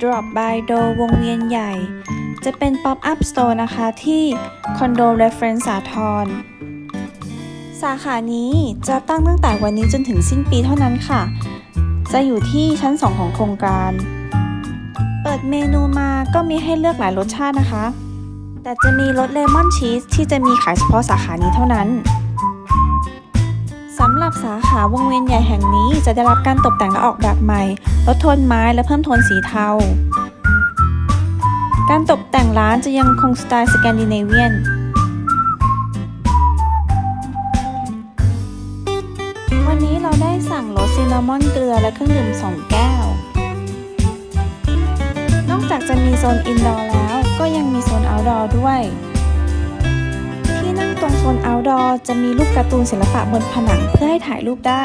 Drop by Do วงเวียนใหญ่ จะเป็น Pop Up Store นะคะที่คอนโด Reference สาทรสาขานี้จะตั้งตั้งแต่วันนี้จนถึงสิ้นปีเท่านั้นค่ะ จะอยู่ที่ชั้น 2 ของโครงการ เปิดเมนูมาก็มีให้เลือกหลายรสชาตินะคะ แต่จะมีรสเลมอนชีสที่จะมีขายเฉพาะสาขานี้เท่านั้น หรับสาขาวงเวียนใหญ่แห่งนี้จะได้รับการตกแต่งและออกแบบใหม่ ลดโทนไม้และเพิ่มโทนสีเทา การตกแต่งร้านจะยังคงสไตล์สแกนดิเนเวียนวันนี้เราได้สั่งโรสซินนามอนเกลือและเครื่องดื่ม2แก้ว นอกจากจะมีโซนอินดอร์แล้วก็ยังมีโซนเอาท์ดอร์ด้วย นั่งตรงโซน outdoor จะมีรูปการ์ตูนศิลปะบนผนังเพื่อให้ถ่ายรูปได้